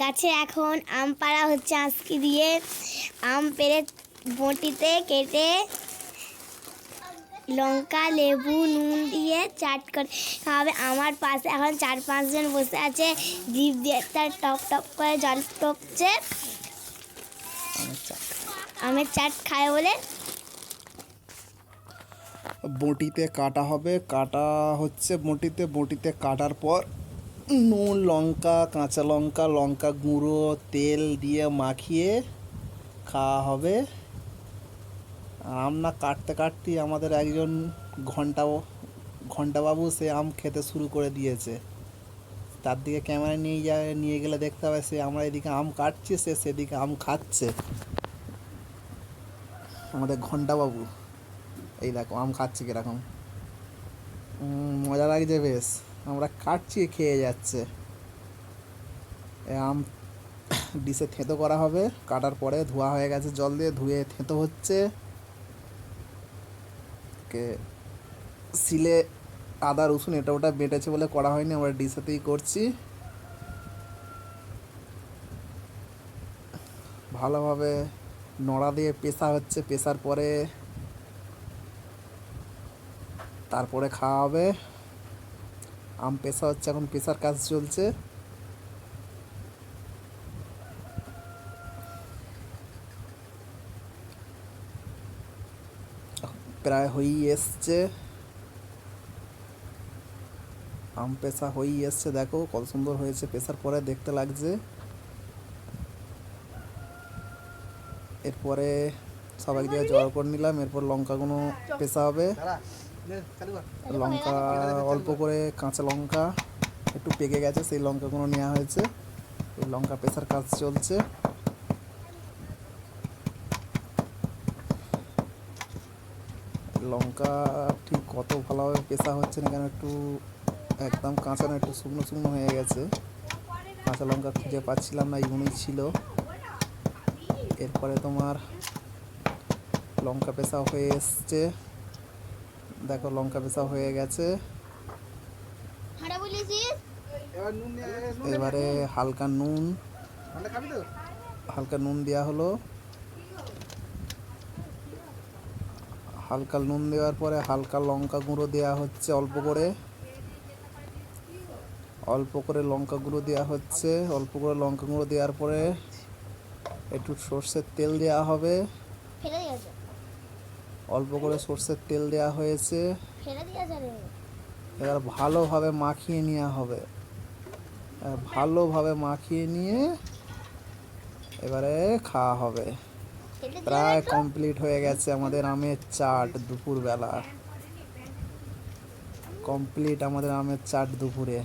গাছে এখন আম পাড়া হচ্ছে আজকি দিয়ে। আম পেড়ে বটিতে কেটে লঙ্কা, লেবু, নুন দিয়ে চাট করে। খাওয়াবে আমার পাশে এখন চার পাঁচজন বসে আছে। জিভ দিয়ে তার টপ টপ করে জল টপছে। আমের চাট খায় বলে বটিতে কাটা হবে। কাটা হচ্ছে বটিতে। বটিতে কাটার পর নুন, লঙ্কা, কাঁচা লঙ্কা লঙ্কা গুঁড়ো, তেল দিয়ে মাখিয়ে খাওয়া হবে। আম না কাটতে কাটতেই আমাদের একজন ঘণ্টা ঘন্টাবাবু সে আম খেতে শুরু করে দিয়েছে। তার দিকে ক্যামেরা নিয়ে যায়, নিয়ে গেলে দেখতে হবে সে আমরা এদিকে আম কাটছি, সে সেদিকে আম খাচ্ছে। আমাদের ঘন্টাবাবু এই দেখো আম খাচ্ছে কীরকম। মজা লাগছে বেশ। আমরা কাটছি, খেয়ে যাচ্ছে। আম ডিশে থেঁতো করা হবে। কাটার পরে ধোয়া হয়ে গেছে, জল দিয়ে ধুয়ে থেঁতো হচ্ছে। কে সিলে আদা, রসুন, এটা ওটা বেটেছে বলে করা হয়নি, আমরা ডিশেতেই করছি। ভালোভাবে নড়া দিয়ে পেশা হচ্ছে, পেশার পরে তারপরে খাওয়া হবে। আম পেশা হচ্ছে, এখন পেশার কাজ চলছে। প্রায় হয়েই এসছে। আম পেশা হয়েই এসছে, দেখো কত সুন্দর হয়েছে পেশার পরে দেখতে লাগছে। এরপরে সবাই দিয়ে জড়ো করে নিলাম, এরপর লঙ্কাগুলো পেশা হবে। লঙ্কা অল্প করে কাঁচা লঙ্কা একটু পেকে গেছে সেই লঙ্কাগুলো নেওয়া হয়েছে এই লঙ্কা পেশার কাজ চলছে লঙ্কা ঠিক কত ভালোভাবে পেশা হচ্ছে না কেন একটু একদম কাঁচা না একটু শুকনো শুকনো হয়ে গেছে কাঁচা লঙ্কা খুঁজে পাচ্ছিলাম না ইউনিক ছিল এরপরে তোমার লঙ্কা পেশা হয়ে এসছে দেখো লঙ্কা পেশা হয়ে গেছে। এবারে হালকা নুন। হালকা নুন দেওয়া হলো। হালকা নুন দেওয়ার পরে হালকা লঙ্কা গুঁড়ো দেওয়া হচ্ছে অল্প করে। অল্প করে লঙ্কা গুঁড়ো দেওয়া হচ্ছে। অল্প করে লঙ্কা গুঁড়ো দেওয়ার পরে একটু সর্ষের তেল দেওয়া হবে। অল্প করে সর্ষের তেল দেওয়া হয়েছে। এবার ভালোভাবে মাখিয়ে নেওয়া হবে। ভালোভাবে মাখিয়ে নিয়ে এবারে খাওয়া হবে। প্রায় কমপ্লিট হয়ে গেছে আমাদের আমের চাট দুপুরবেলা। কমপ্লিট আমাদের আমের চাট দুপুরে।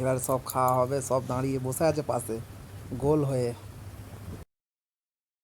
এবার সব খাওয়া হবে সব দাঁড়িয়ে বসে আছে পাশে গোল হয়ে।